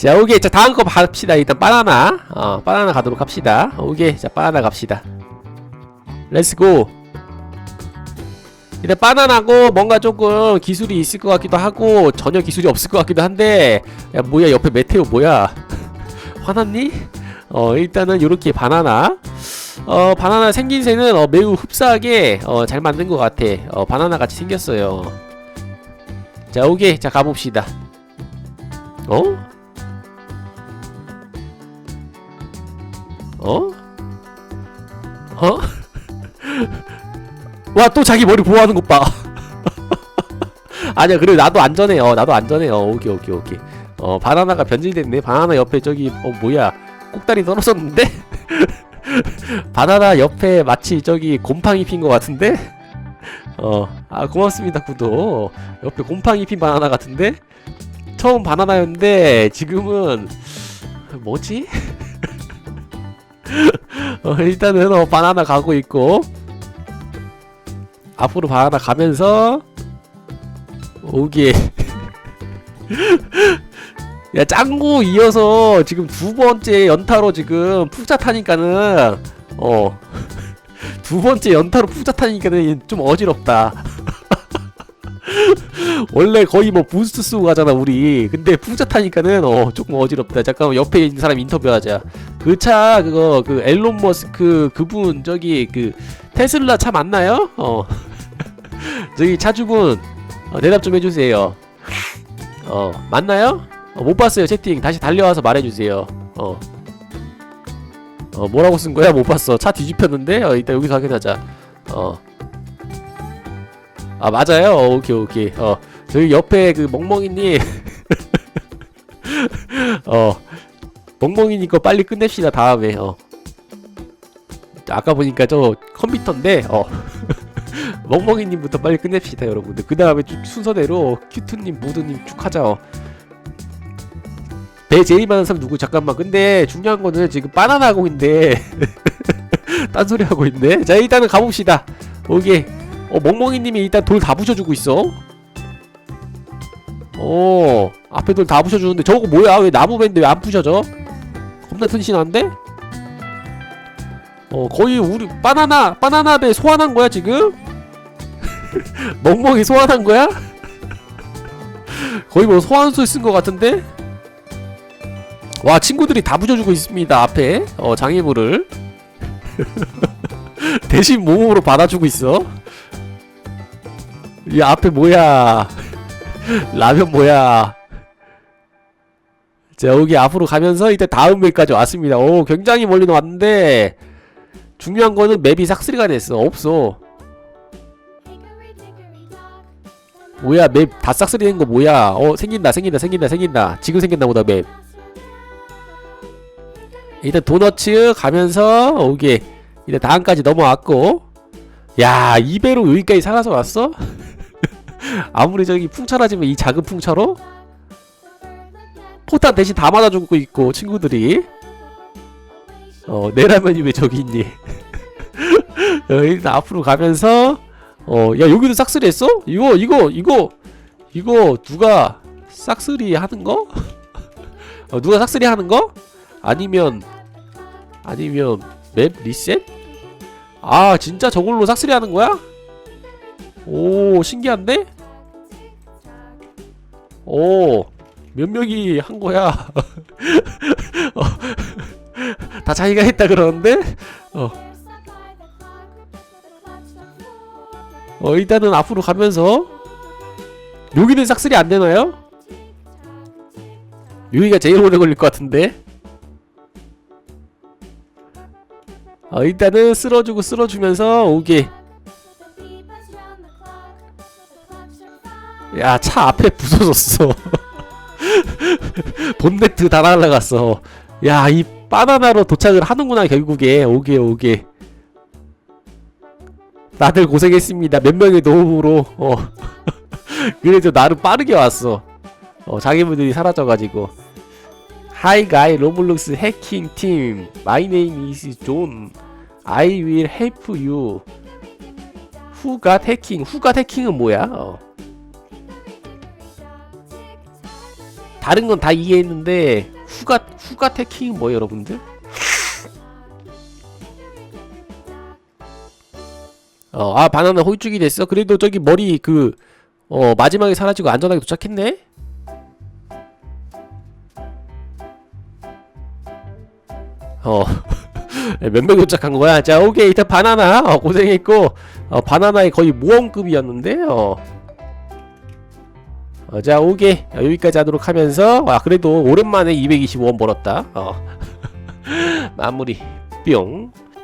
자 오케이. 자 다음 거 갑시다. 일단 바나나. 어 바나나 가도록 합시다. 오케이. 자 바나나 갑시다. 렛츠고 일단 바나나고 뭔가 조금 기술이 있을 것 같기도 하고 전혀 기술이 없을 것 같기도 한데 야 뭐야? 옆에 메테오 뭐야? 화났니? 어 일단은 요렇게 바나나. 어 바나나 생긴새는 어, 매우 흡사하게 어, 잘 만든 것 같아. 어 바나나 같이 생겼어요. 자 오케이. 자 가봅시다. 어? 어? 어? 와 또 자기 머리 보호하는 것 봐. 아니야 그래 나도 안전해. 어 나도 안전해. 어 오케이 오케이 오케이. 어 바나나가 변질됐네. 바나나 옆에 저기 어 뭐야 꼭다리 떨어졌는데? 바나나 옆에 마치 저기 곰팡이 핀 것 같은데? 어 아 고맙습니다 구독. 옆에 곰팡이 핀 바나나 같은데? 처음 바나나였는데 지금은 뭐지? 어, 일단은 어, 바나나 가고 있고. 앞으로 바나나 가면서 오게 야 짱구 이어서 지금 두 번째 연타로 지금 푹자 타니까는 어. 두 번째 연타로 푹자 타니까는 좀 어지럽다 원래 거의 뭐 부스트 쓰고 가잖아 우리 근데 푹자 타니까는 어 조금 어지럽다 잠깐만 옆에 있는 사람 인터뷰하자 그 차 그거 그 앨런 머스크 그분 저기 그 테슬라 차 맞나요? 어 저기 차주분 어, 대답 좀 해주세요. 어 맞나요? 어, 못 봤어요 채팅 다시 달려와서 말해주세요. 어. 어 뭐라고 쓴 거야 못 봤어 차 뒤집혔는데 어 이따 여기서 확인하자. 어. 아 맞아요. 어, 오케이 오케이. 어 저기 옆에 그 멍멍이님. 어 멍멍이니 거 빨리 끝냅시다 다음에. 어. 아까 보니까 저 컴퓨터인데 어. 멍멍이님부터 빨리 끝냅시다 여러분들. 그 다음에 쭉 순서대로 큐트님 무드님 쭉 하자 어. 배 제일 많은 사람 누구? 잠깐만. 근데 중요한 거는 지금 바나나 공인데. 딴소리 하고 있네. 자 일단은 가봅시다. 오케이 어 멍멍이님이 일단 돌 다 부셔주고 있어. 어 앞에 돌 다 부셔주는데 저거 뭐야? 왜 나무 밴데 왜안 부셔져? 겁나 튼신한데? 어 거의 우리 바나나 바나나 배 소환한 거야 지금? 멍멍이 소환한 거야? 거의 뭐 소환술 쓴거 같은데? 와 친구들이 다 부셔주고 있습니다 앞에. 어 장애물을. 대신 몸으로 받아주고 있어 이 앞에 뭐야? 라면 뭐야? 자 여기 앞으로 가면서 이때 다음 맵까지 왔습니다. 오 굉장히 멀리 왔는데 중요한 거는 맵이 싹쓸이가 됐어. 없어. 뭐야 맵 다 싹쓸이 된 거 뭐야? 어 생긴다 생긴다 생긴다 생긴다. 지금 생겼나 보다 맵. 일단 도너츠 가면서 오게 일단 다음까지 넘어왔고. 야 이배로 여기까지 살아서 왔어? 아무리 저기 풍차라지만 이 작은 풍차로 포탄 대신 다 맞아주고 있고 친구들이 어 내 라면이 왜 저기 있니 어, 일단 앞으로 가면서 어 야 여기도 싹쓸이 했어? 이거 이거 이거 이거 누가 싹쓸이 하는 거? 어, 누가 싹쓸이 하는 거? 아니면 아니면 맵 리셋? 아 진짜 저걸로 싹쓸이 하는 거야? 오 신기한데? 오 몇 명이 한 거야? 어, 다 자기가 했다 그러는데? 어. 어 일단은 앞으로 가면서 여기는 싹쓸이 안 되나요? 여기가 제일 오래 걸릴 것 같은데? 어 일단은 쓸어주고 쓸어주면서 오게 야 차 앞에 부서졌어. 본네트 다 날라갔어. 야 이 바나나로 도착을 하는구나 결국에. 오게 오게. 다들 고생했습니다. 몇 명의 도움으로. 어. 그래도 나름 빠르게 왔어. 어 자기분들이 사라져가지고. Guy 로블록스 해킹 팀 is John. I will help you. Who got hacking? Who got hacking은 뭐야? 어. 다른 건 다 이해했는데 후가 후가 태킹 뭐예요 여러분들? 어, 아 바나나 호이쭉이 됐어. 그래도 저기 머리 그 어, 마지막에 사라지고 안전하게 도착했네. 어, 몇명 도착한 거야? 자, 오케이 일단 바나나 어, 고생했고 어, 바나나의 거의 모험급이었는데 어. 어, 자, 오케이 어, 여기까지 하도록 하면서 아 그래도 오랜만에 225원 벌었다. 어. 마무리 뿅.